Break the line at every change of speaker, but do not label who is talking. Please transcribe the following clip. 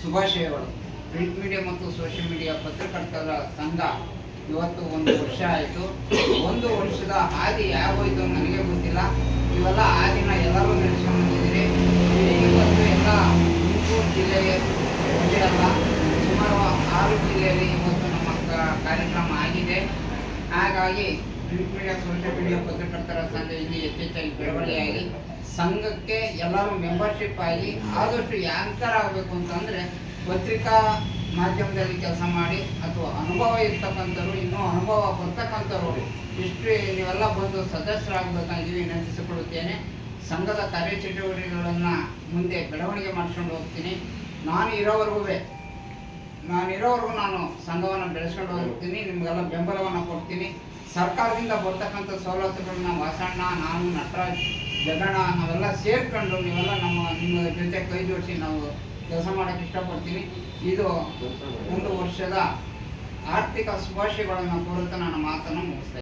ಶುಭಾಶಯಗಳು. Print media ಮತ್ತು social media ಪತ್ರಕರ್ತರ ಸಂಘ. ಇವತ್ತು ಒಂದು ವರ್ಷ ಆಯಿತು. ಒಂದು ವರ್ಷದ ಹಾದಿ ಯಾವ ಅಂತ ನನಗೆ ಗೊತ್ತಿಲ್ಲ. ಇವೆಲ್ಲ ಹಾದಿನ ಎಲ್ಲರೂ ನಡೆಸ್ಕೊಂಡು ಇವತ್ತು ಎಲ್ಲ ತುಮಕೂರು ಜಿಲ್ಲೆಗೆ ಅಲ್ಲ ಸುಮಾರು ಆರು ಜಿಲ್ಲೆಯಲ್ಲಿ ಇವತ್ತು ನಮ್ಮ ಕಾರ್ಯಕ್ರಮ ಆಗಿದೆ. ಹಾಗಾಗಿ ಪ್ರಿಂಟ್ ಮೀಡಿಯಾ ಸೋಷಿಯಲ್ ಮೀಡಿಯಾ ಪತ್ರಕರ್ತರ ಸಂಘ ಇಲ್ಲಿ ಹೆಚ್ಚೆಚ್ಚಾಗಿ ಬೆಳವಣಿಗೆಯಾಗಿ ಸಂಘಕ್ಕೆ ಎಲ್ಲರೂ ಮೆಂಬರ್ಶಿಪ್ ಆಗಿ ಆದಷ್ಟು ಯಾಂಕರ್ ಆಗಬೇಕು ಅಂತಂದರೆ ಪತ್ರಿಕಾ ಮಾಧ್ಯಮದಲ್ಲಿ ಕೆಲಸ ಮಾಡಿ ಅಥವಾ ಅನುಭವ ಇರ್ತಕ್ಕಂಥವ್ರು, ಇನ್ನೂ ಅನುಭವ ಬರ್ತಕ್ಕಂಥವ್ರು ಇಷ್ಟು ನೀವೆಲ್ಲ ಬಂದು ಸದಸ್ಯರಾಗಬೇಕಾಗಿ ವಿನಂತಿಸಿಕೊಳ್ಳುತ್ತೇನೆ. ಸಂಘದ ಕಾರ್ಯಚಟುವಟಿಕೆಗಳನ್ನು ಮುಂದೆ ಬೆಳವಣಿಗೆ ಮಾಡಿಸ್ಕೊಂಡು ಹೋಗ್ತೀನಿ. ನಾನು ಇರೋವರೆಗೂ ನಾನು ಇರೋವರೆಗೂ ನಾನು ಸಂಘವನ್ನು ಬೆಳೆಸ್ಕೊಂಡು ಹೋಗ್ತೀನಿ. ನಿಮಗೆಲ್ಲ ಬೆಂಬಲವನ್ನು ಕೊಡ್ತೀನಿ. ಸರ್ಕಾರದಿಂದ ಬರ್ತಕ್ಕಂಥ ಸವಲತ್ತುಗಳನ್ನ ವಾಸಣ್ಣ, ನಾನು ನಟರಾಜ್ ಜಗಣ ನಾವೆಲ್ಲ ಸೇರ್ಕೊಂಡು ನೀವೆಲ್ಲ ನಮ್ಮ, ನಿಮ್ಮ ಜೊತೆ ಕೈ ಜೋಡಿಸಿ ನಾವು ಕೆಲಸ ಮಾಡೋಕ್ಕೆ ಇಷ್ಟಪಡ್ತೀನಿ ಇದು ಒಂದು ವರ್ಷದ ಆರ್ಥಿಕ ಶುಭಾಶಯಗಳನ್ನು ಕೋರುತ್ತಾ ನನ್ನ ಮಾತನ್ನು ಮುಗಿಸ್ತೇನೆ.